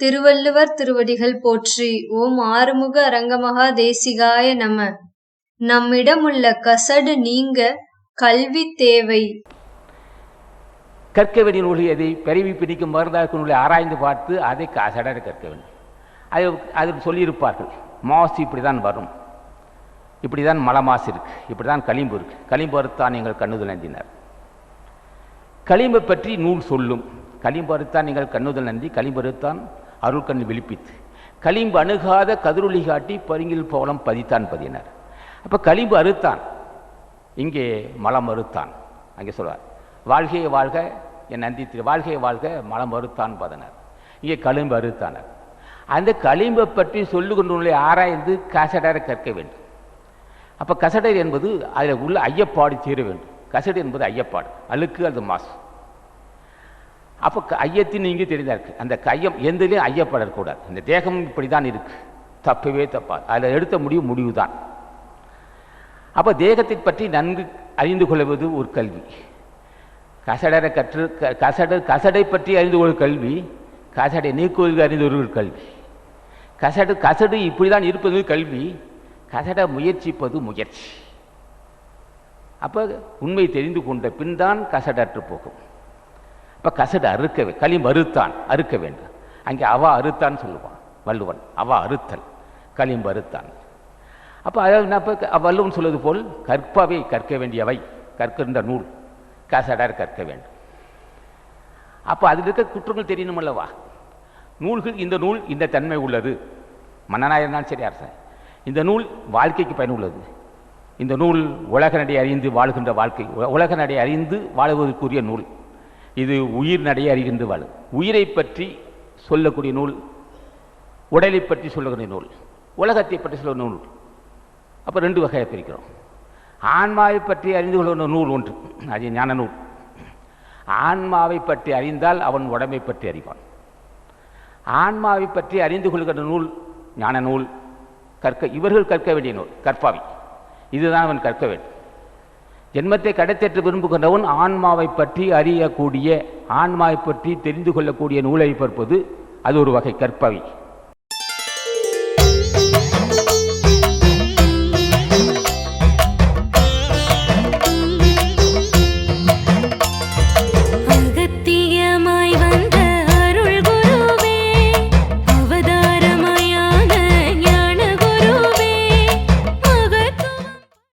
திருவள்ளுவர் திருவடிகள் போற்றி ஓம் ஆறுமுக அரங்கமகா தேசிகாய நம. நம்மிடமுள்ள கசடு நீங்க கல்வி தேவை. கற்க வேண்டிய நூல்கள் எதை பிறவி பிடிக்கும் மருந்தாக்கு நூலை ஆராய்ந்து பார்த்து அதை கசடர கற்க வேண்டும். அது அது சொல்லியிருப்பார்கள் மாசு இப்படி தான் வரும். இப்படி தான் மலமாசு இருக்குது இப்படி தான் களிம்பு இருக்குது களிம்பு அறுத்தான் எங்கள் கண்ணுதல் நந்தினர் களிம்பை பற்றி நூல் சொல்லும். களிம்பு அறுத்தான் நீங்கள் கண்ணுதல் நந்தி களிம்பு அருள்கண் அருள் கண் விழிப்பித்து களிம்பு அணுகாத கதிரொலி காட்டி பருங்கில் போலம் பதித்தான் பதினார். அப்போ களிம்பு அறுத்தான். இங்கே மலம் அறுத்தான். அங்கே சொல்வார் வாழ்கையை வாழ்க என் நந்தி திரு வாழ்கையை வாழ்க மலம் அறுத்தான் பதனர். இங்கே களிம்பு அறுத்தானர் அந்த களிம்பை பற்றி சொல்லுகின்ற ஆராய்ந்து கசடர கற்க வேண்டும். அப்போ கசடர் என்பது அதில் உள்ள ஐயப்பாடு தீர வேண்டும். கசடர் என்பது ஐயப்பாடு அழுக்கு அது மாசு. அப்போ க- ஐயத்தின் இங்கே தெரிந்தாருக்கு அந்த கையம் எந்தலையும் ஐயப்படக்கூடாது இந்த தேகம் இப்படி தான் இருக்கு. தப்பவே தப்பாது அதில் எடுத்த முடிவு முடிவு தான் அப்போ தேகத்தை பற்றி நன்கு அறிந்து கொள்வது ஒரு கல்வி. கசடரை கற்று க- கசட கசடை பற்றி அறிந்து கொள்ளும் கல்வி. கசடை நீக்குவதற்கு அறிந்து ஒரு கல்வி. கசடு கசடு இப்படி தான் இருப்பது கல்வி. கசட முயற்சிப்பது முயற்சி. அப்போ உண்மை தெரிந்து கொண்ட பின் தான் கசடற்று போகும். இப்போ கசடு அறுக்க களிம் களி மறுத்தான் அறுக்க வேண்டும். அங்கே அவா அறுத்தான்னு சொல்லுவான் வள்ளுவன். அவா அறுத்தல் களிம் அறுத்தான் அப்போ அதாவது நான் இப்போ வள்ளுவன் சொல்வது போல் கற்பவை கற்க வேண்டியவை கற்கின்ற நூல் கசடார் கற்க வேண்டும். அப்போ அதில் இருக்க குற்றங்கள் தெரியணும் அல்லவா? நூல்கள் இந்த நூல் இந்த தன்மை உள்ளது. மன்னனாயிருந்தாலும் சரி அரசன். இந்த நூல் வாழ்க்கைக்கு பயனுள்ளது. இந்த நூல் உலக நடை அறிந்து வாழ்கின்ற வாழ்க்கை உலக நடை அறிந்து வாழுவதற்குரிய நூல். இது உயிர் நடை அறிகின்ற வாழ். உயிரை பற்றி சொல்லக்கூடிய நூல் உடலை பற்றி சொல்லக்கூடிய நூல் உலகத்தை பற்றி சொல்ல நூல். அப்போ ரெண்டு வகையாக பிரிக்கிறோம். ஆன்மாவை பற்றி அறிந்து கொள்ளுகிற நூல் ஒன்று. அது ஞான நூல். ஆன்மாவை பற்றி அறிந்தால் அவன் உடம்பை பற்றி அறிவான். ஆன்மாவை பற்றி அறிந்து கொள்கிற நூல் ஞான நூல் கற்க இவர்கள் கற்க வேண்டிய நூல் கற்பாவி. இதுதான் அவன் கற்க வேண்டும். ஜென்மத்தை கடைத்தேற்ற விரும்புகின்றவன் ஆன்மாவை பற்றி அறியக்கூடிய ஆன்மாவை பற்றி தெரிந்து கொள்ளக்கூடிய நூலை பற்பது அது ஒரு வகை கற்பவை.